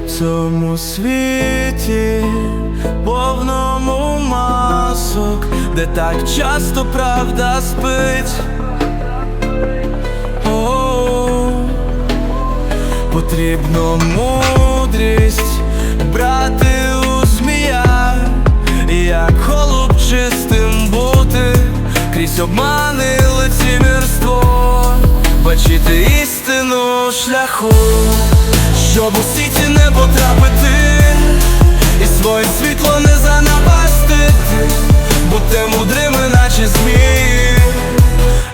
цьому світі, повному масок, де так часто правда спить. О, Потрібно мудрість брати у змія, як голуб чистим бути, крізь обмани лицемірство, бачити істину шляху, щоб у не занапастити, будьте мудрими, наче змії.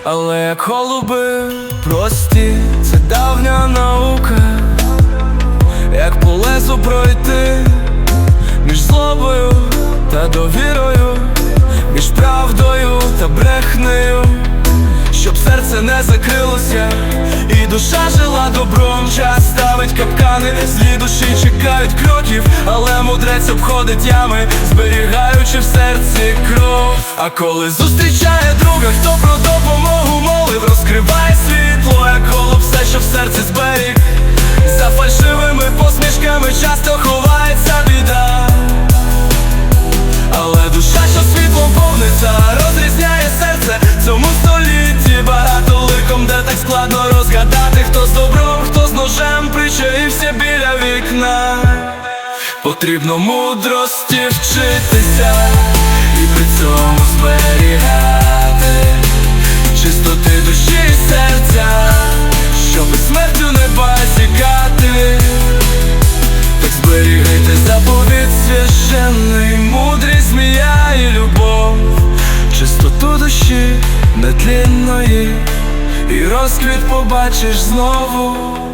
Але як голуби прості, це давня наука, як по лезу пройти між злобою та довірою, між правдою та брехнею, щоб серце не закрилося, і душа жила добром. Час ставить капкани, душі кроків, але мудрець обходить ями, зберігаючи в серці кров. А коли зустрічає друга, хто про допомогу молив, розкриває світло, Потрібно мудрості вчитися і при цьому зберігати чистоти душі і серця, щоб смертю не посікати. Так зберігайте заповідь священний, мудрість, змія і любов, чистоту душі нетлінної, і розквіт побачиш знову.